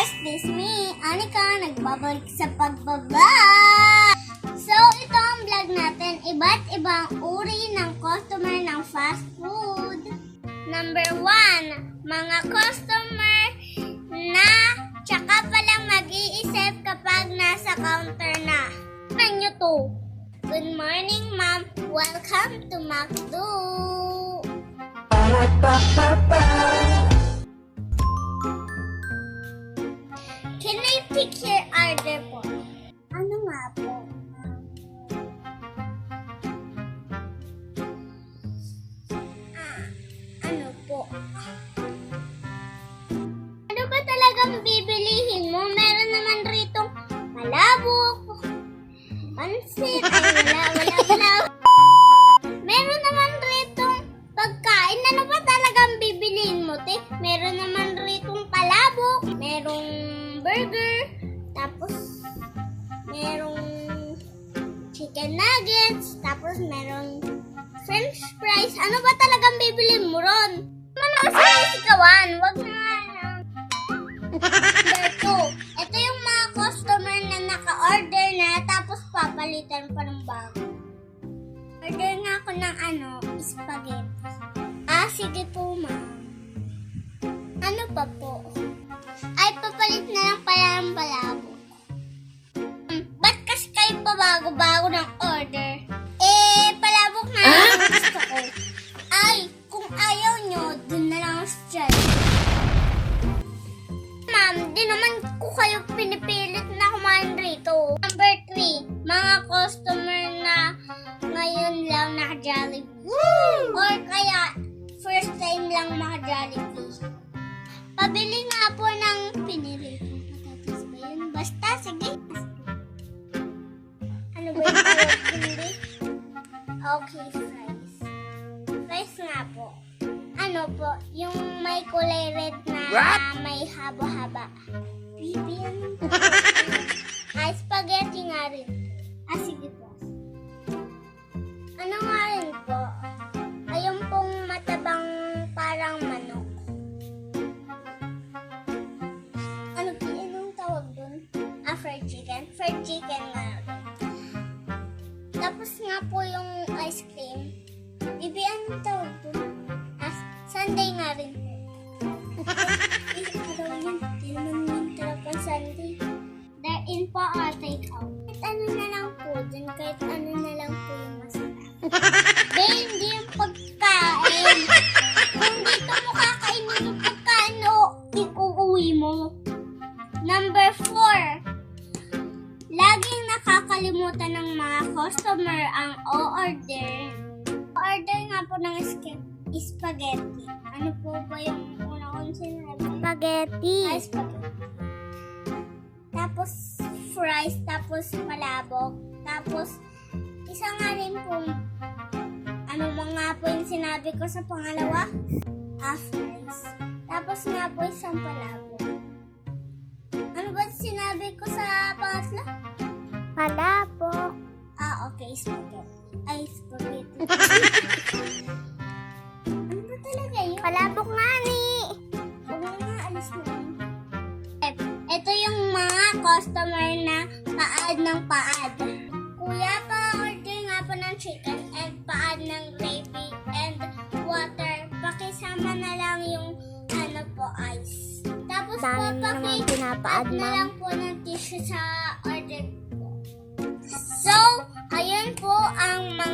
guys, this me, Anika, nagbabalik sa pagbablog! So, ito ang vlog natin, iba't ibang uri ng customer ng fast food. Number one, mga customer na tsaka palang mag-iisip kapag nasa counter na. Ano to? Good morning, ma'am. Welcome to McDo. Can Your order po? Ano nga po? Ah, ano po? Ano ba talagang bibilihin mo? Meron naman rito malabok, pansit, ay wala, wala. Meron naman rito pagkain. Ano ba talagang bibilihin mo, te? Meron naman rito palabok, merong burger, tapos merong chicken nuggets, tapos merong french fries. Ano ba talagang bibilihin mo ron? Ano kasi sikawan? Wag na nga. Two, ito yung mga customer na naka-order na tapos papalitan pa ng bago. Order nga ako ng ano, spaghetti. Ah, sige po, ma'am. Ano pa po? Ay, papalit na lang pala ng palabo. Hmm, ba't kasi kayo pabago-bago ng order? Eh, palabok na lang ang gusto ko. Ay, kung ayaw nyo, dun na lang sa dyan. Ma'am, di naman ko kayo pinipilit na kumain rito. Number 3, mga customer na ngayon lang naka-Jollibee. Or kaya, first time lang maka-Jollibee. Pabili nga po Hindi? Okay, fries. Fries nga po. Ano po, yung may kulay red na may haba-haba. Bibi, ano po? ah, spaghetti nga rin. Ah, sige po. Ano nga rin po? Ayun pong matabang parang manok. Ano anong tawag dun? Ah, fried chicken. Fried chicken nga Sunday. Therein po all take out. Kahit ano na lang po dun, kahit ano na lang po yung masarap. Be, hindi yung pagkain. Kung dito mo kakainin yung pagkain, o iuuwi mo. Number four. Laging nakakalimutan ng mga customer ang o-order. Order nga po ng spaghetti. Ano po ba yung una kong sinabi? Spaghetti. Ay, spaghetti. Tapos fries, tapos malabok. Tapos isa nga rin po, ano mo nga po yung sinabi ko sa pangalawa? Ah, fries. Tapos nga po isang palabok. Ano ba sinabi ko sa pangatlo? Palabok. Ah, okay, spaghetti. Ay, spaghetti. customer na paad ng paad. Kuya, pa-order nga po ng chicken and paad ng gravy and water. Pakisama na lang yung ano po, ice. Tapos po, Dami mo naman paki- pinapaad, na ma'am. lang po ng tissue sa order po. So, ayun po ang mga